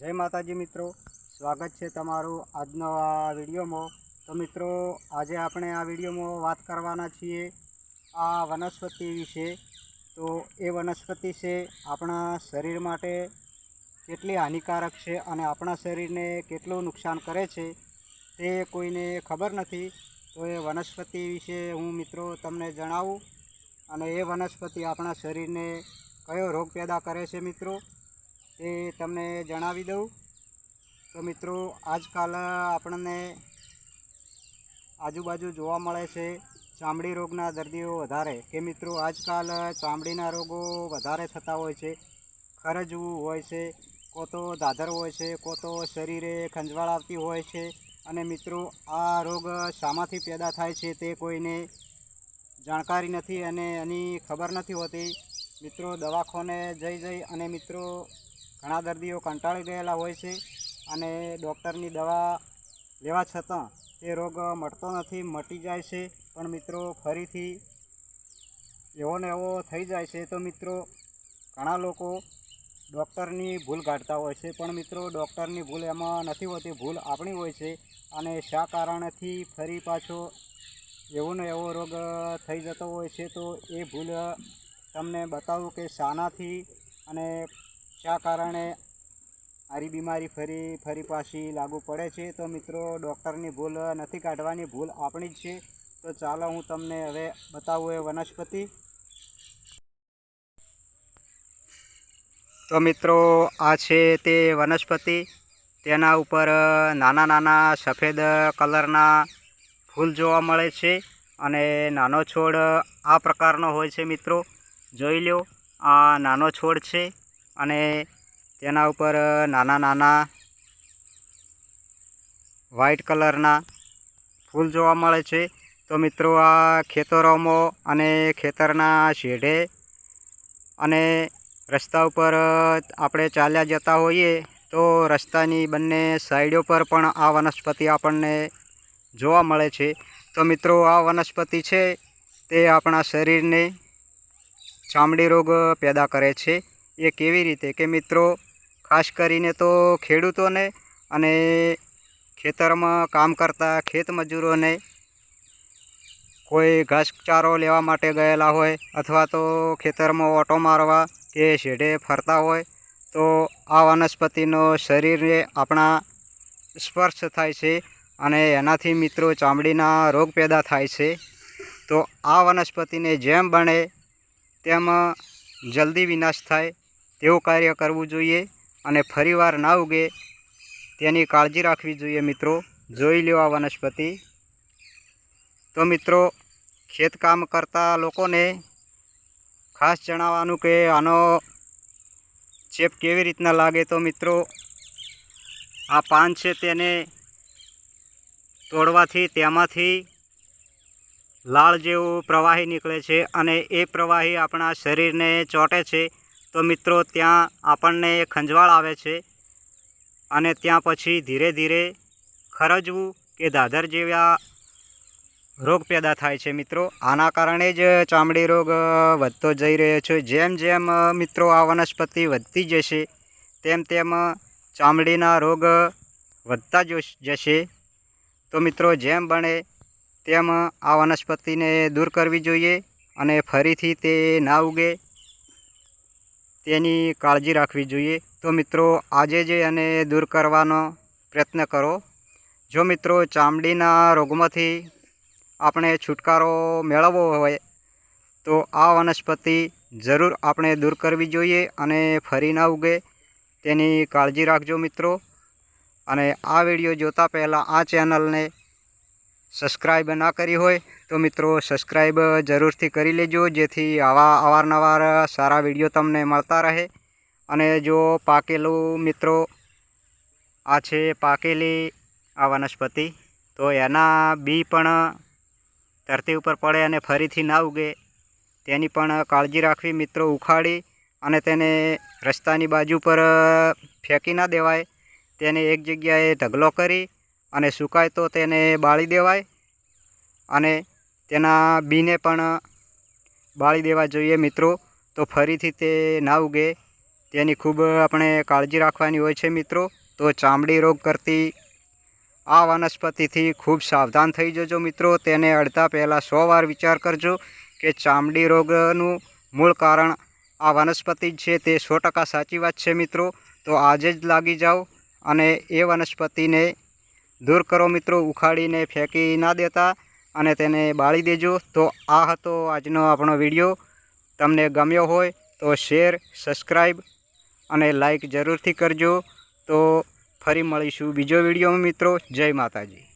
જય માતાજી મિત્રો, સ્વાગત છે તમારું આજનો આ વિડીયોમાં. તો મિત્રો, આજે આપણે આ વિડીયોમાં વાત કરવાના છીએ આ વનસ્પતિ વિશે. તો એ વનસ્પતિ છે આપણા શરીર માટે કેટલી હાનિકારક છે અને આપણા શરીરને કેટલું નુકસાન કરે છે તે કોઈને ખબર નથી. તો એ વનસ્પતિ વિશે હું મિત્રો તમને જણાવું. અને એ વનસ્પતિ આપણા શરીરને કયો રોગ પેદા કરે છે મિત્રો? તે તમને જણાવી દઉં. તો મિત્રો, આજકાલ આપણને આજુબાજુ જોવા મળે છે ચામડી રોગના દર્દીઓ વધારે. કે મિત્રો, આજકાલ ચામડીના રોગો વધારે થતા હોય છે. ખરજવું હોય છે, કો તો દાદર હોય છે, કો તો શરીરે ખંજવાળ આવતી હોય છે. અને મિત્રો, આ રોગ શામાંથી પેદા થાય છે તે કોઈને જાણકારી નથી અને એની ખબર નથી હોતી. મિત્રો, દવાખાને જઈ જઈ અને મિત્રો ઘણા દર્દીઓ કંટાળી ગયેલા હોય છે અને ડૉક્ટરની દવા લેવા છતાં તે રોગ મટતો નથી, મટી જાય છે. પણ મિત્રો, ફરીથી એવો ને એવો થઈ જાય છે. તો મિત્રો, ઘણા લોકો ડૉક્ટરની ભૂલ કાઢતા હોય છે. પણ મિત્રો, ડૉક્ટરની ભૂલ એમાં નથી હોતી. ભૂલ આપણી હોય છે અને શા કારણથી ફરી પાછો એવો ને એવો રોગ થઈ જતો હોય છે? તો એ ભૂલ તમને બતાવું કે શાનાથી અને શા કારણે આરી બીમારી ફરી ફરી પાછી લાગુ પડે છે? તો મિત્રો, ડૉક્ટરની ભૂલ નથી કાઢવાની, ભૂલ આપણી જ છે. તો ચાલો હું તમને હવે બતાવું એ વનસ્પતિ. તો મિત્રો, આ છે તે વનસ્પતિ. તેના ઉપર નાના નાના સફેદ કલરના ફૂલ જોવા મળે છે અને નાનો છોડ આ પ્રકારનો હોય છે મિત્રો. જોઈ લો આ નાનો છોડ છે. અને તેના ઉપર નાના નાના વ્હાઈટ કલરના ફૂલ જોવા મળે છે. તો મિત્રો, આ ખેતરોમાં અને ખેતરના શેઢે અને રસ્તા ઉપર આપણે ચાલ્યા જતા હોઈએ તો રસ્તાની બંને સાઈડો પર પણ આ વનસ્પતિ આપણને જોવા મળે છે. તો મિત્રો, આ વનસ્પતિ છે તે આપણા શરીરને ચામડી રોગ પેદા કરે છે. એ કેવી રીતે? કે મિત્રો, ખાસ કરીને તો ખેડૂતોને અને ખેતરમાં કામ કરતા ખેતમજૂરોને કોઈ ઘાસચારો લેવા માટે ગયેલા હોય અથવા તો ખેતરમાં ઓટો મારવા કે શેઢે ફરતા હોય, તો આ વનસ્પતિનો શરીરને આપણા સ્પર્શ થાય છે અને એનાથી મિત્રો ચામડીના રોગ પેદા થાય છે. તો આ વનસ્પતિને જેમ બને તેમ જલ્દી વિનાશ થાય તેવું કાર્ય કરવું જોઈએ અને ફરીવાર ના ઉગે તેની કાળજી રાખવી જોઈએ મિત્રો. જોઈ લો આ વનસ્પતિ. તો મિત્રો, ખેતકામ કરતા લોકોને ખાસ જણાવવાનું કે આનો ચેપ કેવી રીતના લાગે તો મિત્રો, આ પાન છે તેને તોડવાથી તેમાંથી લાળ જેવું પ્રવાહી નીકળે છે અને એ પ્રવાહી આપણા શરીરને ચોંટે છે. તો મિત્રો, ત્યાં આપણને ખંજવાળ આવે છે અને ત્યાં પછી ધીરે ધીરે ખરજવું કે દાદર જેવા રોગ પેદા થાય છે મિત્રો. આના કારણે જ ચામડી રોગ વધતો જઈ રહ્યો છે. જેમ જેમ મિત્રો, આ વનસ્પતિ વધતી જશે, તેમ તેમ ચામડીના રોગ વધતા જશે. તો મિત્રો, જેમ બને તેમ આ વનસ્પતિને દૂર કરવી જોઈએ અને ફરીથી તે ના ઉગે. તેની કાળજી રાખવી જોઈએ. તો મિત્રો, આજે જે એને દૂર કરવાનો પ્રયત્ન કરો. જો મિત્રો, ચામડીના રોગમાંથી આપણે છુટકારો મેળવવો હોય, તો આ વનસ્પતિ જરૂર આપણે દૂર કરવી જોઈએ અને ફરી ના ઉગે. તેની કાળજી રાખજો મિત્રો. અને આ વીડિયો જોતા પહેલાં આ ચેનલને સબસ્ક્રાઈબ ના કરી હોય, તો મિત્રો સબસ્ક્રાઈબ જરૂરથી કરી લેજો, જેથી આવા અવારનવાર સારા વીડિયો તમને મળતા રહે. અને જો પાકેલું મિત્રો, આ છે પાકેલી, આ વનસ્પતિ. તો એના બી પણ ધરતી ઉપર પડે અને ફરીથી ના ઉગે. તેની પણ કાળજી રાખવી મિત્રો ઉખાડી અને તેને રસ્તાની બાજુ પર ફેંકી ના દેવાય. તેને એક જગ્યાએ ઢગલો કરી અને સુકાય તો તેને બાળી દેવાય અને તેના બીને પણ બાળી દેવા જોઈએ મિત્રો. તો ફરીથી તે ના ઉગે. તેની ખૂબ આપણે કાળજી રાખવાની હોય છે મિત્રો. તો ચામડી રોગ કરતી આ વનસ્પતિથી ખૂબ સાવધાન થઈ જજો મિત્રો. તેને અડતા પહેલાં સો વાર વિચાર કરજો કે ચામડી રોગનું મૂળ કારણ આ વનસ્પતિ છે તે સો સાચી વાત છે મિત્રો. તો આજે જ લાગી જાઓ અને એ વનસ્પતિને દૂર કરો મિત્રો, ઉખાડીને ફેંકી ના દેતા અને તેને બાળી દેજો. તો આ હતો આજનો આપણો વીડિયો. તમને ગમ્યો હોય તો શેર સબસ્ક્રાઈબ અને લાઈક જરૂરથી કરજો. તો ફરી મળીશું બીજો વીડિયો મિત્રો. જય માતાજી.